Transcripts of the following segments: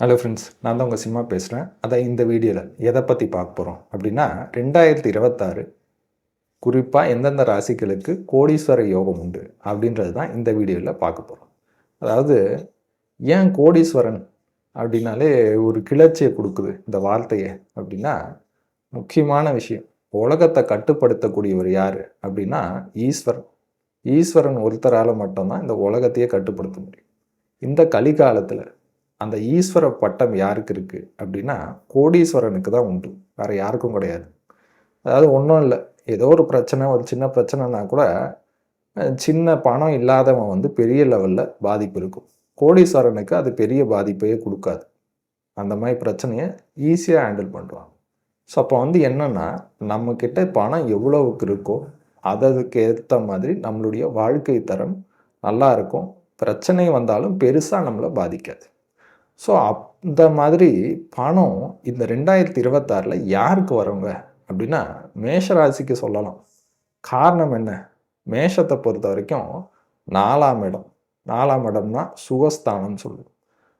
Hello friends நான் தான் உங்கள் சினிமா பேசுகிறேன் அதான் இந்த வீடியோவில் எதை பற்றி பார்க்க போகிறோம் அப்படின்னா ரெண்டாயிரத்தி இருபத்தாறு குறிப்பாக எந்தெந்த ராசிகளுக்கு கோடீஸ்வர யோகம் உண்டு அப்படின்றது தான் இந்த வீடியோவில் பார்க்க போகிறோம் அதாவது ஏன் கோடீஸ்வரன் அப்படின்னாலே ஒரு கிளர்ச்சியை கொடுக்குது இந்த வார்த்தையை அப்படின்னா முக்கியமான விஷயம் உலகத்தை கட்டுப்படுத்தக்கூடியவர் யார் அப்படின்னா ஈஸ்வரன். ஈஸ்வரன் ஒருத்தரால் மட்டும்தான் இந்த உலகத்தையே கட்டுப்படுத்த முடியும். இந்த கலிகாலத்தில் அந்த ஈஸ்வர பட்டம் யாருக்கு இருக்குது அப்படின்னா கோடீஸ்வரனுக்கு தான் உண்டு. வேறு யாருக்கும் கிடையாது. அதாவது ஒன்றும் இல்லை. ஏதோ ஒரு பிரச்சனை ஒரு சின்ன பிரச்சனைனா கூட சின்ன பணம் இல்லாதவன் வந்து பெரிய லெவலில் பாதிப்பு இருக்கும். கோடீஸ்வரனுக்கு அது பெரிய பாதிப்பையே கொடுக்காது. அந்த மாதிரி பிரச்சனையை ஈஸியாக ஹேண்டில் பண்ணுவாங்க ஸோ அப்போ வந்து என்னென்னா நம்மக்கிட்ட பணம் எவ்வளவுக்கு இருக்கோ அதற்கு ஏற்ற மாதிரி நம்மளுடைய வாழ்க்கை தரம் நல்லா இருக்கும். பிரச்சனை வந்தாலும் பெருசாக நம்மளை பாதிக்காது. ஸோ அந்த மாதிரி பணம் இந்த ரெண்டாயிரத்தி இருபத்தாறில் யாருக்கு வரவங்க அப்படின்னா மேஷராசிக்கு சொல்லலாம். காரணம் என்ன? மேஷத்தை பொறுத்த வரைக்கும் நாலாம் இடம். நாலாம் இடம்னா சுகஸ்தானம்னு சொல்லுவோம்.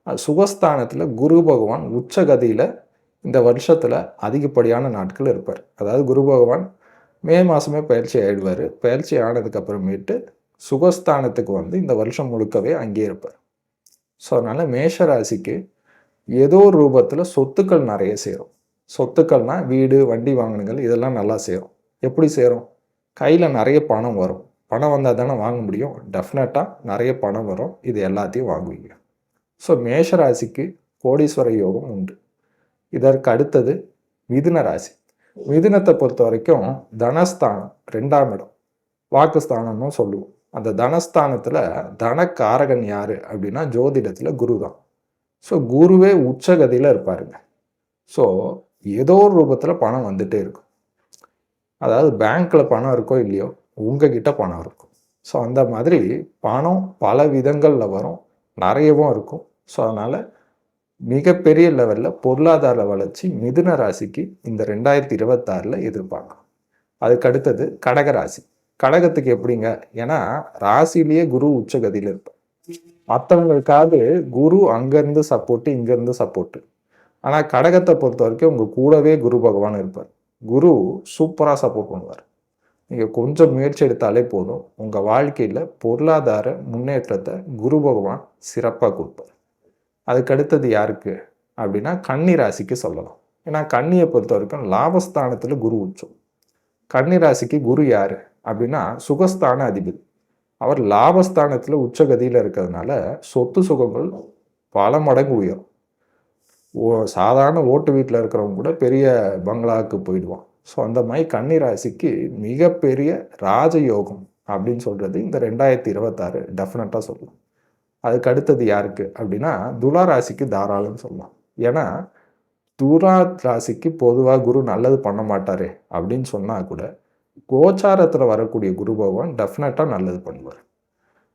அது சுகஸ்தானத்தில் குரு பகவான் உச்சகதியில் இந்த வருஷத்தில் அதிகப்படியான நாட்கள் இருப்பார். அதாவது குரு பகவான் மே மாதமே பயிற்சி ஆயிடுவார். பயிற்சி ஆனதுக்கப்புறமேட்டு சுகஸ்தானத்துக்கு வந்து இந்த வருஷம் முழுக்கவே அங்கேயே இருப்பார். ஸோ அதனால் மேஷராசிக்கு ஏதோ ஒரு ரூபத்தில் சொத்துக்கள் நிறைய சேரும். சொத்துக்கள்னால் வீடு வண்டி வாகனங்கள் இதெல்லாம் நல்லா சேரும். எப்படி சேரும்? கையில் நிறைய பணம் வரும். பணம் வந்தால் தானே வாங்க முடியும். டெஃபினட்டாக நிறைய பணம் வரும். இது எல்லாத்தையும் வாங்குவீங்க. ஸோ மேஷராசிக்கு கோடீஸ்வர யோகம் உண்டு. இதற்கு அடுத்தது மிதுன ராசி. மிதுனத்தை பொறுத்த வரைக்கும் தனஸ்தானம் ரெண்டாம் இடம். வாக்குஸ்தானம்னு சொல்லுவோம். அந்த தனஸ்தானத்தில் தனக்காரகன் யார் அப்படின்னா ஜோதிடத்தில் குரு தான் ஸோ குருவே உச்சகதியில் இருப்பாருங்க. ஸோ ஏதோ ஒரு ரூபத்தில் பணம் வந்துட்டே இருக்கும். அதாவது பேங்க்கில் பணம் இருக்கோ இல்லையோ உங்ககிட்ட பணம் இருக்கும். ஸோ அந்த மாதிரி பணம் பல விதங்களில் வரும். நிறையவும் இருக்கும். ஸோ அதனால் மிகப்பெரிய லெவலில் பொருளாதார வளர்ச்சி மிதுன ராசிக்கு இந்த ரெண்டாயிரத்தி இருபத்தாறில் எதிர்பார்க்கலாம். அதுக்கு அடுத்தது கடக ராசி. கடகத்துக்கு எப்படிங்க? ஏன்னா ராசிலேயே குரு உச்சகதியில் இருப்பார். மற்றவங்களுக்காவது குரு அங்கேருந்து சப்போர்ட்டு இங்கேருந்து சப்போர்ட்டு ஆனால் கடகத்தை பொறுத்த வரைக்கும் உங்கள் கூடவே குரு பகவான் இருப்பார். குரு சூப்பராக சப்போர்ட் பண்ணுவார். நீங்கள் கொஞ்சம் முயற்சி எடுத்தாலே போதும். உங்கள் வாழ்க்கையில் பொருளாதார முன்னேற்றத்தை குரு பகவான் சிறப்பாக கொடுப்பார். அதுக்கு அடுத்தது யாருக்கு? அப்படின்னா கன்னி ராசிக்கு சொல்லலாம். ஏன்னா கன்னியை பொறுத்த வரைக்கும் லாபஸ்தானத்தில் குரு உச்சம். கன்னி ராசிக்கு குரு யார்? அப்படின்னா சுகஸ்தான அதிபதி. அவர் லாபஸ்தானத்தில் உச்சகதியில் இருக்கிறதுனால சொத்து சுகங்கள் பல மடங்கு உயரும். ஓ சாதாரண ஓட்டு வீட்டில் இருக்கிறவங்க கூட பெரிய பங்களாவுக்கு போயிடுவான். ஸோ அந்த மாதிரி கன்னி ராசிக்கு மிகப்பெரிய ராஜயோகம் அப்படின்னு சொல்கிறது இந்த ரெண்டாயிரத்தி இருபத்தாறு டெஃபினட்டாக சொல்லலாம். அதுக்கு அடுத்தது யாருக்கு அப்படின்னா துலா ராசிக்கு தாராளம்னு சொல்லலாம். ஏன்னா துலா ராசிக்கு பொதுவாக குரு நல்லது பண்ண மாட்டாரே அப்படின்னு சொன்னால் கூட கோச்சாரத்தில் வரக்கூடிய குரு பகவான் டெஃபினட்டாக நல்லது பண்ணுவார்.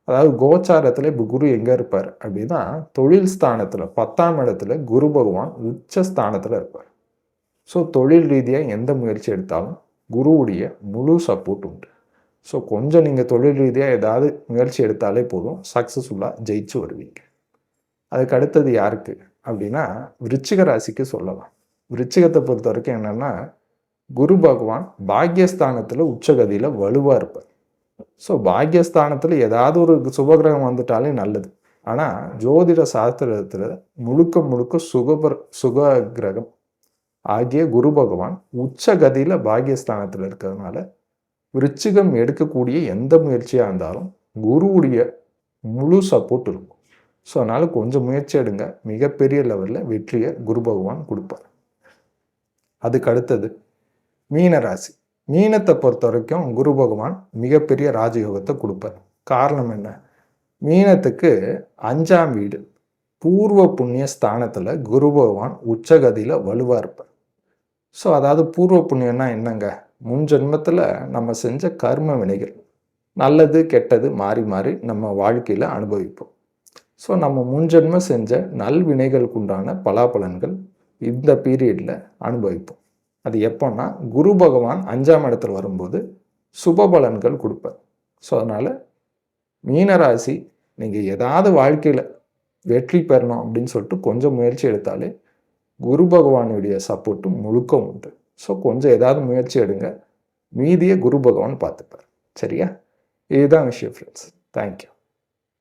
அதாவது கோச்சாரத்தில் இப்போ குரு எங்கே இருப்பார் அப்படின்னா தொழில் ஸ்தானத்தில் பத்தாம் இடத்துல குரு பகவான் உச்ச ஸ்தானத்தில் இருப்பார். ஸோ தொழில் ரீதியாக எந்த முயற்சி எடுத்தாலும் குருவுடைய முழு சப்போர்ட் உண்டு. ஸோ கொஞ்சம் நீங்கள் தொழில் ரீதியாக ஏதாவது முயற்சி எடுத்தாலே போதும் சக்ஸஸ்ஃபுல்லாக ஜெயிச்சு வருவீங்க. அதுக்கு அடுத்தது யாருக்கு அப்படின்னா விருச்சிக ராசிக்கு சொல்லலாம். விருச்சிகத்தை பொறுத்த வரைக்கும் என்னென்னா குரு பகவான் பாக்யஸ்தானத்தில் உச்சகதியில் வலுவாக இருப்பார். ஸோ பாக்யஸ்தானத்தில் ஏதாவது ஒரு சுபகிரகம் வந்துட்டாலே நல்லது. ஆனால் ஜோதிட சாஸ்திரத்தில் முழுக்க முழுக்க சுகபர் சுக கிரகம் ஆகிய குரு பகவான் உச்சகதியில் பாக்யஸ்தானத்தில் இருக்கிறதுனால விருச்சிகம் எடுக்கக்கூடிய எந்த முயற்சியாக இருந்தாலும் குருவுடைய முழு சப்போர்ட் இருக்கும். ஸோ அதனால் கொஞ்சம் முயற்சி எடுங்க. மிகப்பெரிய லெவலில் வெற்றியை குரு பகவான் கொடுப்பார். அதுக்கு அடுத்தது மீன ராசி மீனத்தை பொறுத்த வரைக்கும் குரு பகவான் மிகப்பெரிய ராஜயோகத்தை கொடுப்பார். காரணம் என்ன? மீனத்துக்கு அஞ்சாம் வீடு பூர்வ புண்ணிய ஸ்தானத்தில் குரு பகவான் உச்சகதியில் வலுவாக இருப்பார். ஸோ அதாவது பூர்வ புண்ணியம்னா என்னங்க? முன் ஜென்மத்தில் நம்ம செஞ்ச கர்ம வினைகள். நல்லது கெட்டது மாறி மாறி நம்ம வாழ்க்கையில் அனுபவிப்போம். ஸோ நம்ம முன்ஜென்மம் செஞ்ச நல்வினைகளுக்கு உண்டான பலாபலன்கள் இந்த பீரியடில் அனுபவிப்போம். அது எப்போன்னா குரு பகவான் அஞ்சாம் இடத்துல வரும்போது சுப பலன்கள் கொடுப்பார். ஸோ அதனால் மீனராசி நீங்கள் ஏதாவது வாழ்க்கையில் வெற்றி பெறணும் அப்படின்னு சொல்லிட்டு கொஞ்சம் முயற்சி எடுத்தாலே குரு பகவானுடைய சப்போர்ட்டும் முழுக்க உண்டு. ஸோ கொஞ்சம் ஏதாவது முயற்சி எடுங்க. மீதியை குரு பகவான் பார்த்துப்பார். சரியா? இதுதான் விஷயம் ஃப்ரெண்ட்ஸ் தேங்க்யூ